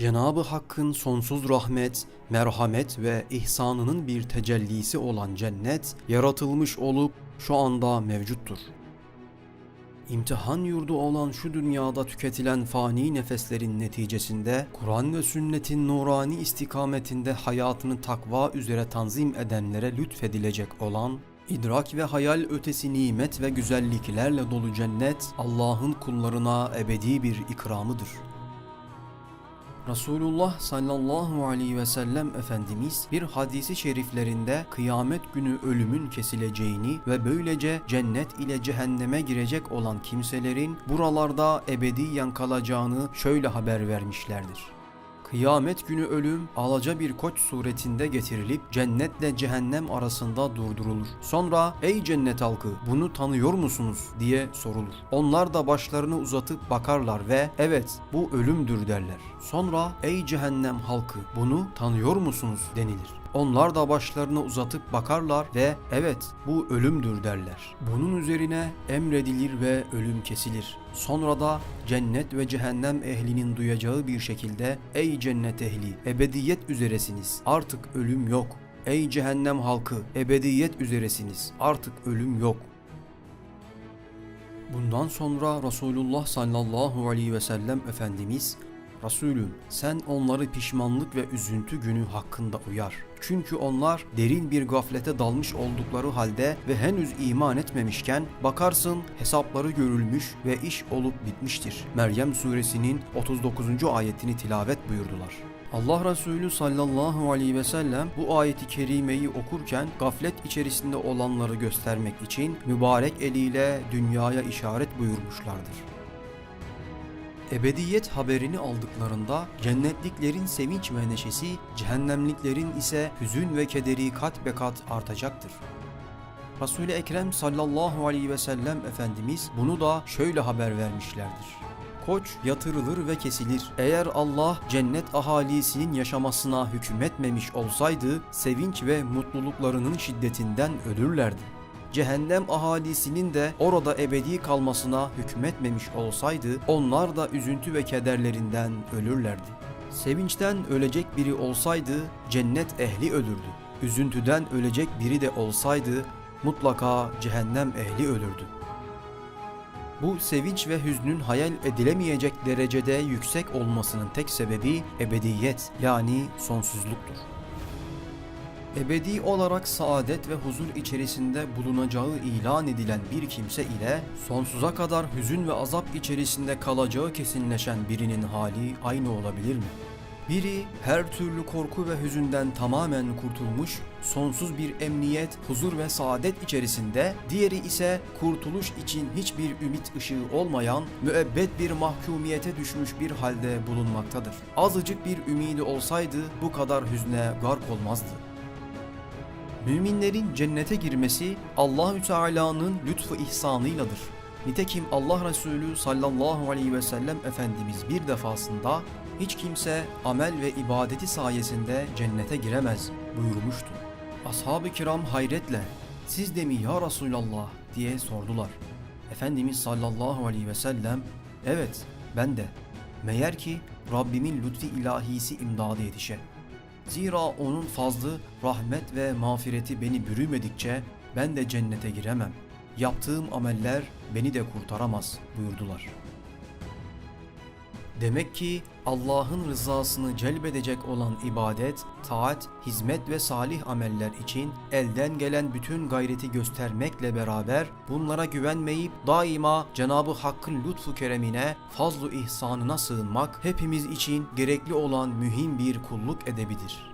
Cenabı Hakk'ın sonsuz rahmet, merhamet ve ihsanının bir tecellisi olan cennet yaratılmış olup şu anda mevcuttur. İmtihan yurdu olan şu dünyada tüketilen fani nefeslerin neticesinde Kur'an ve sünnetin nurani istikametinde hayatını takva üzere tanzim edenlere lütfedilecek olan idrak ve hayal ötesi nimet ve güzelliklerle dolu cennet Allah'ın kullarına ebedi bir ikramıdır. Resulullah sallallahu aleyhi ve sellem Efendimiz bir hadisi şeriflerinde kıyamet günü ölümün kesileceğini ve böylece cennet ile cehenneme girecek olan kimselerin buralarda ebediyen kalacağını şöyle haber vermişlerdir. Kıyamet günü ölüm alaca bir koç suretinde getirilip cennetle cehennem arasında durdurulur. Sonra ey cennet halkı bunu tanıyor musunuz diye sorulur. Onlar da başlarını uzatıp bakarlar ve evet bu ölümdür derler. Sonra ey cehennem halkı bunu tanıyor musunuz denilir. Onlar da başlarını uzatıp bakarlar ve evet bu ölümdür derler. Bunun üzerine emredilir ve ölüm kesilir. Sonra da cennet ve cehennem ehlinin duyacağı bir şekilde ey cennet ehli ebediyet üzeresiniz artık ölüm yok. Ey cehennem halkı ebediyet üzeresiniz artık ölüm yok. Bundan sonra Resulullah sallallahu aleyhi ve sellem Efendimiz Resulüm sen onları pişmanlık ve üzüntü günü hakkında uyar. Çünkü onlar derin bir gaflete dalmış oldukları halde ve henüz iman etmemişken bakarsın hesapları görülmüş ve iş olup bitmiştir. Meryem suresinin 39. ayetini tilavet buyurdular. Allah Resulü sallallahu aleyhi ve sellem bu ayeti kerimeyi okurken gaflet içerisinde olanları göstermek için mübarek eliyle dünyaya işaret buyurmuşlardır. Ebediyet haberini aldıklarında cennetliklerin sevinç ve neşesi, cehennemliklerin ise hüzün ve kederi kat be kat artacaktır. Resul-i Ekrem sallallahu aleyhi ve sellem Efendimiz bunu da şöyle haber vermişlerdir. Koç yatırılır ve kesilir. Eğer Allah cennet ahalisinin yaşamasına hükmetmemiş olsaydı sevinç ve mutluluklarının şiddetinden ölürlerdi cehennem ahalisinin de orada ebedi kalmasına hükmetmemiş olsaydı onlar da üzüntü ve kederlerinden ölürlerdi. Sevinçten ölecek biri olsaydı cennet ehli ölürdü. Üzüntüden ölecek biri de olsaydı mutlaka cehennem ehli ölürdü. Bu sevinç ve hüznün hayal edilemeyecek derecede yüksek olmasının tek sebebi ebediyet yani sonsuzluktur ebedi olarak saadet ve huzur içerisinde bulunacağı ilan edilen bir kimse ile sonsuza kadar hüzün ve azap içerisinde kalacağı kesinleşen birinin hali aynı olabilir mi? Biri her türlü korku ve hüzünden tamamen kurtulmuş, sonsuz bir emniyet, huzur ve saadet içerisinde, diğeri ise kurtuluş için hiçbir ümit ışığı olmayan, müebbet bir mahkumiyete düşmüş bir halde bulunmaktadır. Azıcık bir ümidi olsaydı bu kadar hüzne gark olmazdı. Müminlerin cennete girmesi Allahü Teala'nın lütfu ihsanıyladır. Nitekim Allah Resulü sallallahu aleyhi ve sellem Efendimiz bir defasında hiç kimse amel ve ibadeti sayesinde cennete giremez buyurmuştu. Ashab-ı kiram hayretle siz de mi ya Resulallah diye sordular. Efendimiz sallallahu aleyhi ve sellem evet ben de meğer ki Rabbimin lütfi ilahisi imdadı yetişe. Zira onun fazlı, rahmet ve mağfireti beni bürümedikçe ben de cennete giremem. Yaptığım ameller beni de kurtaramaz buyurdular. Demek ki Allah'ın rızasını celbedecek olan ibadet, taat, hizmet ve salih ameller için elden gelen bütün gayreti göstermekle beraber bunlara güvenmeyip daima Cenabı Hakk'ın lütfu keremine, fazlu ihsanına sığınmak hepimiz için gerekli olan mühim bir kulluk edebidir.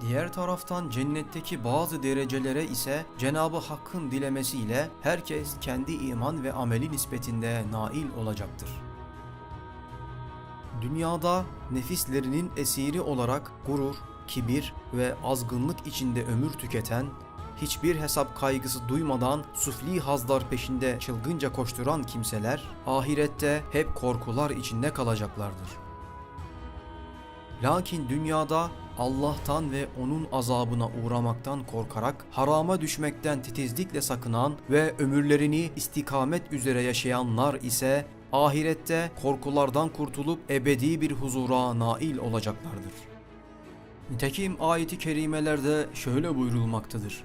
Diğer taraftan cennetteki bazı derecelere ise Cenabı Hakk'ın dilemesiyle herkes kendi iman ve ameli nispetinde nail olacaktır. Dünyada nefislerinin esiri olarak gurur, kibir ve azgınlık içinde ömür tüketen, hiçbir hesap kaygısı duymadan sufli hazlar peşinde çılgınca koşturan kimseler ahirette hep korkular içinde kalacaklardır. Lakin dünyada Allah'tan ve onun azabına uğramaktan korkarak harama düşmekten titizlikle sakınan ve ömürlerini istikamet üzere yaşayanlar ise ahirette korkulardan kurtulup ebedi bir huzura nail olacaklardır. Nitekim ayeti kerimelerde şöyle buyurulmaktadır.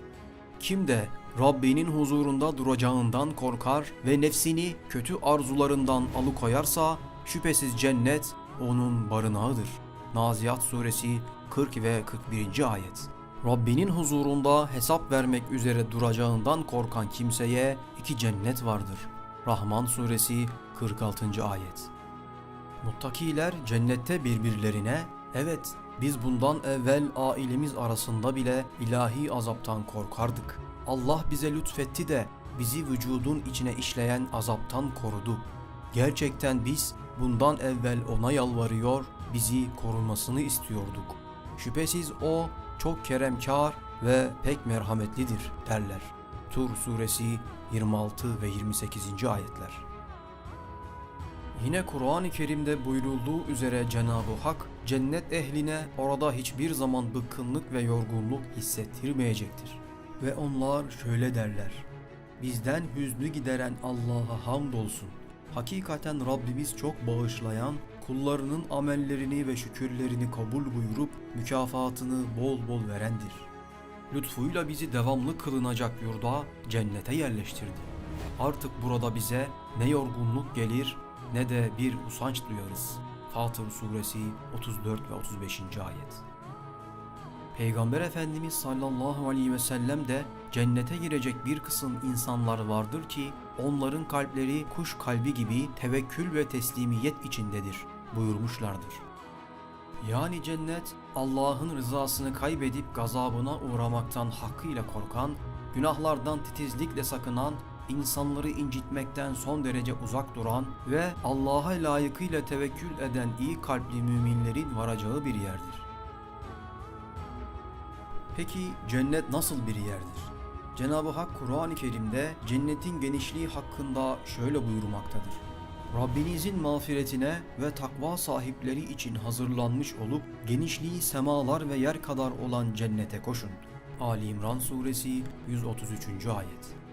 Kim de Rabbinin huzurunda duracağından korkar ve nefsini kötü arzularından alıkoyarsa şüphesiz cennet onun barınağıdır. Naziyat suresi 40 ve 41. ayet. Rabbinin huzurunda hesap vermek üzere duracağından korkan kimseye iki cennet vardır. Rahman suresi 46. ayet. Muttakiler cennette birbirlerine evet biz bundan evvel ailemiz arasında bile ilahi azaptan korkardık. Allah bize lütfetti de bizi vücudun içine işleyen azaptan korudu. Gerçekten biz bundan evvel ona yalvarıyor, bizi korumasını istiyorduk. Şüphesiz o çok keremkar ve pek merhametlidir derler. Tur suresi 26 ve 28. ayetler. Yine Kur'an-ı Kerim'de buyurulduğu üzere Cenab-ı Hak cennet ehline orada hiçbir zaman bıkkınlık ve yorgunluk hissettirmeyecektir. Ve onlar şöyle derler. Bizden hüznü gideren Allah'a hamdolsun. Hakikaten Rabbimiz çok bağışlayan, kullarının amellerini ve şükürlerini kabul buyurup mükafatını bol bol verendir. Lütfuyla bizi devamlı kılınacak yurda, cennete yerleştirdi. Artık burada bize ne yorgunluk gelir ne de bir usanç duyarız. Fatır Suresi 34 ve 35. ayet. Peygamber Efendimiz sallallahu aleyhi ve sellem de cennete girecek bir kısım insanlar vardır ki onların kalpleri kuş kalbi gibi tevekkül ve teslimiyet içindedir buyurmuşlardır. Yani cennet Allah'ın rızasını kaybedip gazabına uğramaktan hakkıyla korkan, günahlardan titizlikle sakınan, insanları incitmekten son derece uzak duran ve Allah'a layıkıyla tevekkül eden iyi kalpli müminlerin varacağı bir yerdir. Peki cennet nasıl bir yerdir? Cenab-ı Hak Kur'an-ı Kerim'de cennetin genişliği hakkında şöyle buyurmaktadır. Rabbinizin mağfiretine ve takva sahipleri için hazırlanmış olup genişliği semalar ve yer kadar olan cennete koşun. Ali İmran Suresi 133. ayet.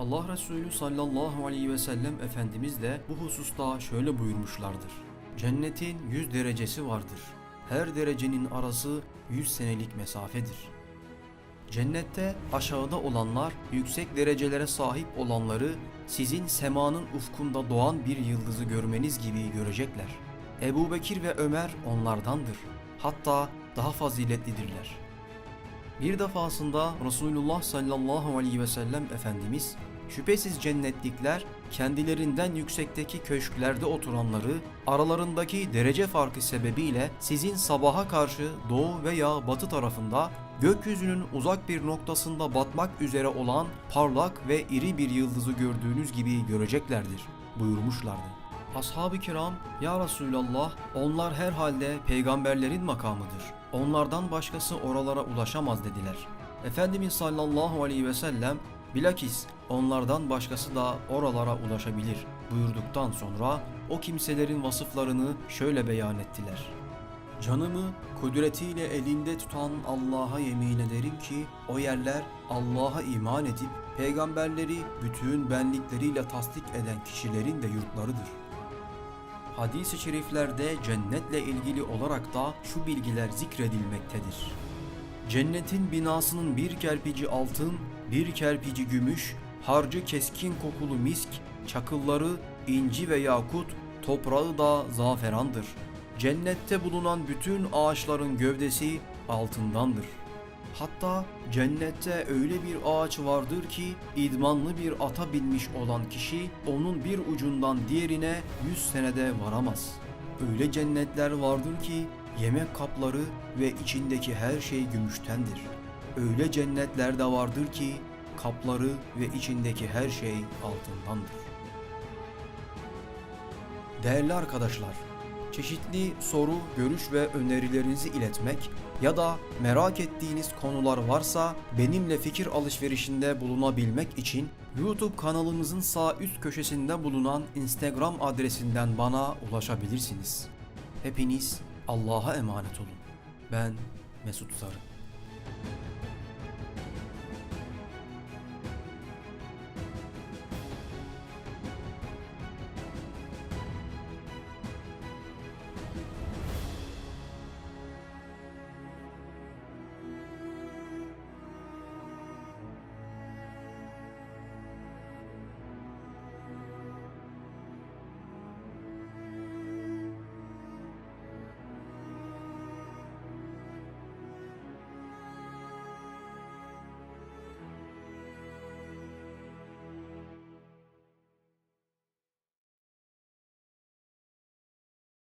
Allah Resulü sallallahu aleyhi ve sellem Efendimiz de bu hususta şöyle buyurmuşlardır. Cennetin 100 derecesi vardır. Her derecenin arası 100 senelik mesafedir. Cennette aşağıda olanlar yüksek derecelere sahip olanları sizin semanın ufkunda doğan bir yıldızı görmeniz gibi görecekler. Ebu Bekir ve Ömer onlardandır. Hatta daha faziletlidirler. Bir defasında Resulullah sallallahu aleyhi ve sellem Efendimiz şüphesiz cennetlikler kendilerinden yüksekteki köşklerde oturanları aralarındaki derece farkı sebebiyle sizin sabaha karşı doğu veya batı tarafında gökyüzünün uzak bir noktasında batmak üzere olan parlak ve iri bir yıldızı gördüğünüz gibi göreceklerdir buyurmuşlardı. Ashab-ı kiram, Ya Resulallah, onlar herhalde peygamberlerin makamıdır. Onlardan başkası oralara ulaşamaz dediler. Efendimiz sallallahu aleyhi ve sellem, bilakis onlardan başkası da oralara ulaşabilir buyurduktan sonra o kimselerin vasıflarını şöyle beyan ettiler. Canımı kudretiyle elinde tutan Allah'a yemin ederim ki o yerler Allah'a iman edip peygamberleri bütün benlikleriyle tasdik eden kişilerin de yurtlarıdır. Hadis-i şeriflerde cennetle ilgili olarak da şu bilgiler zikredilmektedir. Cennetin binasının bir kerpici altın, bir kerpici gümüş, harcı keskin kokulu misk, çakılları inci ve yakut, toprağı da zaferandır. Cennette bulunan bütün ağaçların gövdesi altındandır. Hatta cennette öyle bir ağaç vardır ki idmanlı bir ata binmiş olan kişi onun bir ucundan diğerine 100 senede varamaz. Öyle cennetler vardır ki yemek kapları ve içindeki her şey gümüştendir. Öyle cennetler de vardır ki kapları ve içindeki her şey altındandır. Değerli arkadaşlar, çeşitli soru, görüş ve önerilerinizi iletmek ya da merak ettiğiniz konular varsa benimle fikir alışverişinde bulunabilmek için YouTube kanalımızın sağ üst köşesinde bulunan Instagram adresinden bana ulaşabilirsiniz. Hepiniz Allah'a emanet olun. Ben Mesut Sarı.